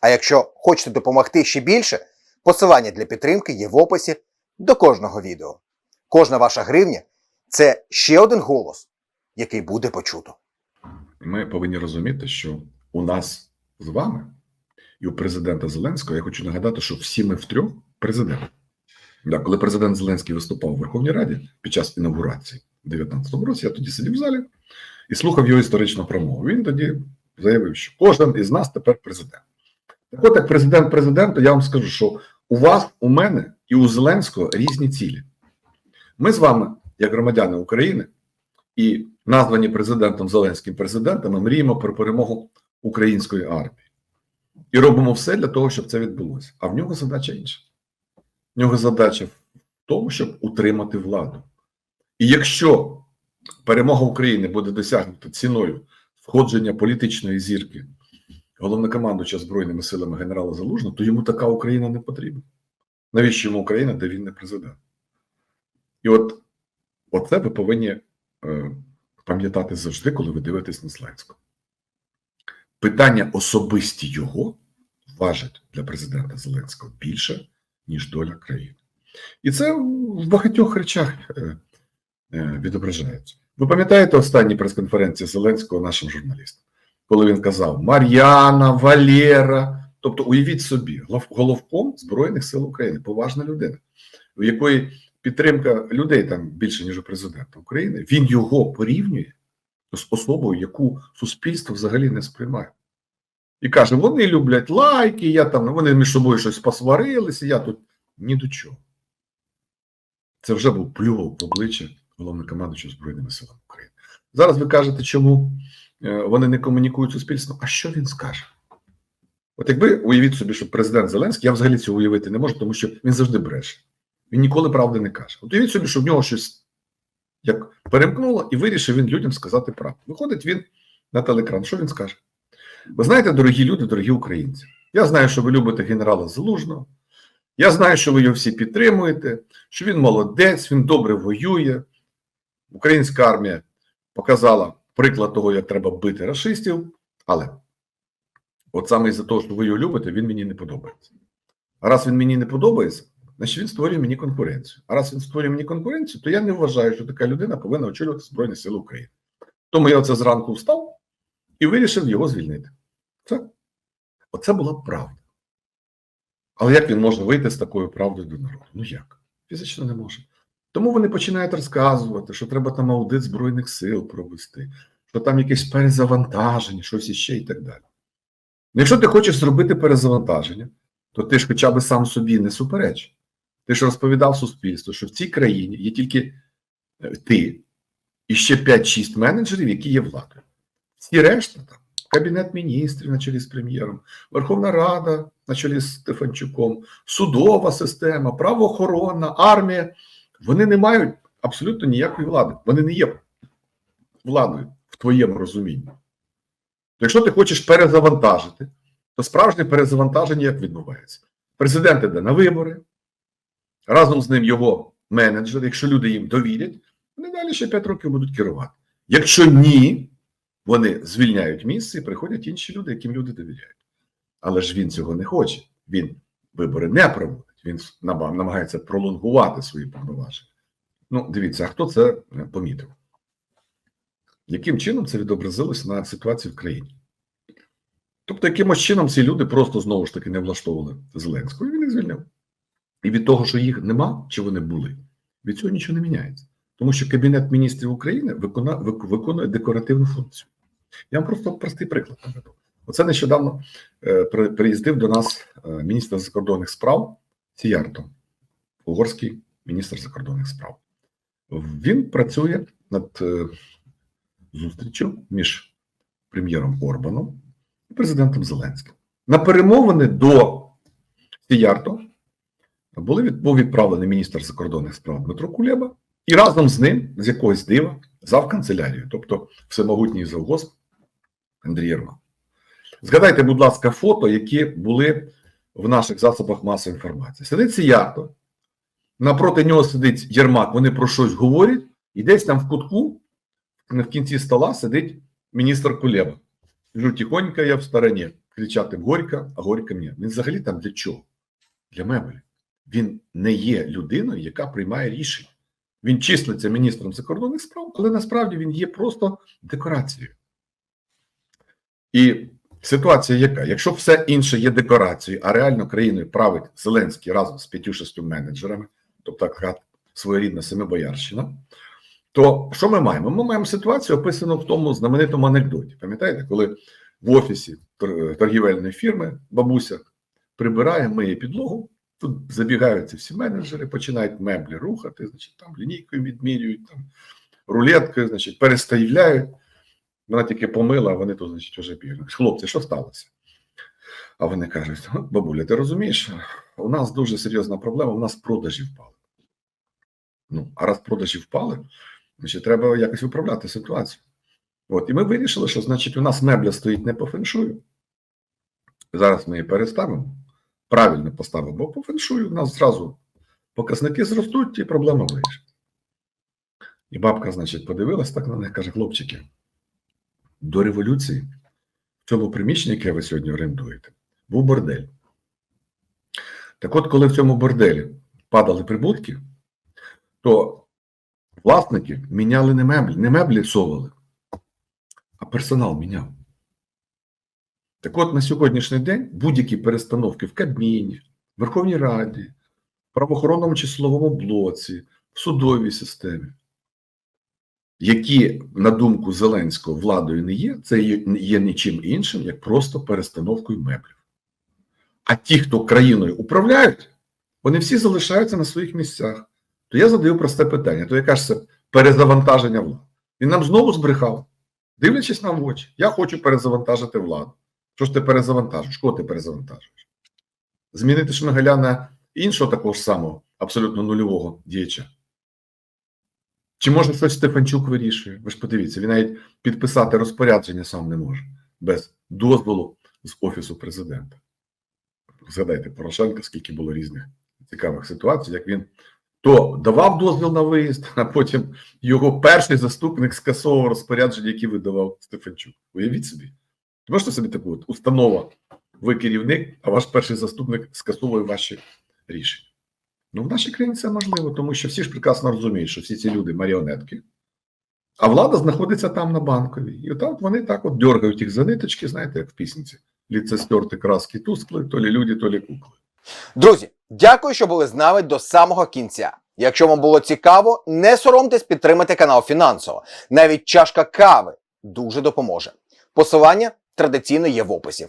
А якщо хочете допомогти ще більше, посилання для підтримки є в описі до кожного відео. Кожна ваша гривня це ще один голос, який буде почуто. Ми повинні розуміти, що у нас з вами і у президента Зеленського я хочу нагадати, що всі ми втрьох президент. Да, коли президент Зеленський виступав у Верховній Раді під час інаугурації у 2019 році, я тоді сидів в залі і слухав його історичну промову. Він тоді заявив, що кожен із нас тепер президент. Так от, як президент президента, я вам скажу, що у вас, у мене і у Зеленського різні цілі. Ми з вами, як громадяни України, і названі президентом Зеленським президентами, мріємо про перемогу української армії. І робимо все для того, щоб це відбулося. А в нього задача інша. В нього задача в тому, щоб утримати владу. І якщо перемога України буде досягнута ціною входження політичної зірки головнокомандуюча Збройними силами генерала Залужного, то йому така Україна не потрібна. Навіщо йому Україна, де він не президент? І от оце ви повинні е, пам'ятати завжди, коли ви дивитесь на Зеленського. Питання особисті його важать для президента Зеленського більше, ніж доля країни. І це в багатьох речах е, е, відображається. Ви пам'ятаєте останні прес-конференції Зеленського нашим журналістам, коли він казав Мар'яна, Валєра. Тобто, уявіть собі, головком Збройних сил України, поважна людина, у якої підтримка людей там більше, ніж у президента України, він його порівнює з особою, яку суспільство взагалі не сприймає. І каже: вони люблять лайки, я там, вони між собою щось посварилися, я тут ні до чого. Це вже був плював в обличчя головнокомандуючого Збройними силами України. Зараз ви кажете, чому вони не комунікують з суспільством. А що він скаже? От якби уявіть собі, що президент Зеленський, я взагалі цього уявити не можу, тому що він завжди бреше. Він ніколи правди не каже. От уявіть собі, що в нього щось як перемкнуло, і вирішив він людям сказати правду. Виходить він на телекран. Що він скаже? Ви знаєте, дорогі люди, дорогі українці, я знаю, що ви любите генерала Залужного. Я знаю, що ви його всі підтримуєте, що він молодець, він добре воює. Українська армія показала приклад того, як треба бити расистів, але от саме із-за того, що ви його любите, він мені не подобається. А раз він мені не подобається, значить він створює мені конкуренцію. А раз він створює мені конкуренцію, то я не вважаю, що така людина повинна очолювати Збройні Сили України. Тому я оце зранку встав і вирішив його звільнити. Це. Оце була правда. Але як він може вийти з такою правдою до народу? Ну як? Фізично не може. Тому вони починають розказувати, що треба там аудит Збройних сил провести, що там якесь перезавантаження, щось іще і так далі. Ну, Якщо ти хочеш зробити перезавантаження, то ти ж хоча б сам собі не супереч. Ти ж розповідав суспільству, що в цій країні є тільки е, ти і ще 5-6 менеджерів, які є владою. Всі решта там. Кабінет міністрів на чолі з прем'єром, Верховна Рада на чолі з Стефанчуком, судова система, правоохоронна, армія. Вони не мають абсолютно ніякої влади. Вони не є владою в твоєму розумінні. То якщо ти хочеш перезавантажити, то справжнє перезавантаження як відбувається? Президент іде на вибори, разом з ним його менеджери, якщо люди їм довірять, вони далі ще 5 років будуть керувати. Якщо ні, вони звільняють місце і приходять інші люди, яким люди довіряють. Але ж він цього не хоче. Він вибори не проводить. Він намагається пролонгувати свої повноваження. Ну, дивіться, а хто це е, помітив? Яким чином це відобразилось на ситуації в країні? Тобто, якимось чином ці люди просто знову ж таки не влаштовували Зеленського, і він їх звільняв. І від того, що їх нема, чи вони були, від цього нічого не міняється. Тому що Кабінет міністрів України виконує, виконує декоративну функцію. Я вам просто простий приклад наведу. Оце нещодавно е, при- приїздив до нас е, міністр закордонних справ Сіярто, угорський міністр закордонних справ. Він працює над е, зустрічю між прем'єром Орбаном і президентом Зеленським. на перемовини до від, був відправлений міністр закордонних справ Дмитро Кулеба, і разом з ним, з якогось дива, зав канцелярію, тобто всемогутній завгосп Андрій Єрмак. Згадайте, будь ласка, фото, які були в наших засобах масової інформації. Сидить Сіярто, напроти нього сидить Єрмак, вони про щось говорять, і десь там в кутку, в кінці стола, сидить міністр Кулеба. Кажу, тихонько я в стороні. Кричати Горька, а Горька ні. Він взагалі там для чого? Для мебелі. Він не є людиною, яка приймає рішення. Він числиться міністром закордонних справ, але насправді він є просто декорацією. І ситуація яка? Якщо все інше є декорацією, а реально країною править Зеленський разом з п'ятю-шестю менеджерами, тобто така своєрідна семибоярщина, то що ми маємо? Ми маємо ситуацію, описану в тому знаменитому анекдоті. Пам'ятаєте, коли в офісі торгівельної фірми бабуся прибирає, миє підлогу, тут забігаються всі менеджери, починають меблі рухати, значить, там лінійкою відмірюють, там рулеткою, значить, перестаївляють. Вона тільки помила, а вони тут, значить, вже бігають. Хлопці, що сталося? А вони кажуть: бабуля, ти розумієш, у нас дуже серйозна проблема, у нас продажі впали. Ну, а раз продажі впали, значить, треба якось виправляти ситуацію. От, і ми вирішили, що значить у нас мебля стоїть не по феншую. Зараз ми її переставимо, правильно поставимо, бо по феншую у нас зразу показники зростуть і проблема вирішить. І бабка, значить, подивилась так на них, каже: хлопчики, до революції в цьому приміщенні, яке ви сьогодні орендуєте, був бордель. Так от, коли в цьому борделі падали прибутки, то власники міняли не меблі, не меблі совали, а персонал міняв. Так от на сьогоднішній день будь-які перестановки в Кабміні, Верховній Раді, правоохоронному чи силовому блоці, в судовій системі, які, на думку Зеленського, владою не є, це є, нічим іншим, як просто перестановкою меблів. А ті, хто країною управляють, вони всі залишаються на своїх місцях. То я задаю просте питання: то яка ж це перезавантаження влади? Він нам знову збрехав, дивлячись нам в очі, я хочу перезавантажити владу. Що ж ти перезавантажуєш? Кого ти перезавантажуєш? Змінити Шмигаля на іншого такого ж самого, абсолютно нульового діяча? Чи може щось Стефанчук вирішує? Ви ж подивіться, він навіть підписати розпорядження сам не може без дозволу з Офісу президента. Згадайте Порошенка, скільки було різних цікавих ситуацій, як він то давав дозвіл на виїзд, а потім його перший заступник скасовував розпорядження, які видавав Стефанчук. Уявіть собі. Можете собі таку от установа, ви керівник, а ваш перший заступник скасовує ваші рішення. Ну, в нашій країні це можливо, тому що всі ж прекрасно розуміють, що всі ці люди маріонетки, а влада знаходиться там на банковій. І от вони так от дергають їх за ниточки, знаєте, як в пісниці. Ліце стерти краски тускли, то лі люди, то лі кукли. Друзі, дякую, що були з нами до самого кінця. Якщо вам було цікаво, не соромтесь підтримати канал фінансово. Навіть чашка кави дуже допоможе. Посилання традиційно є в описі.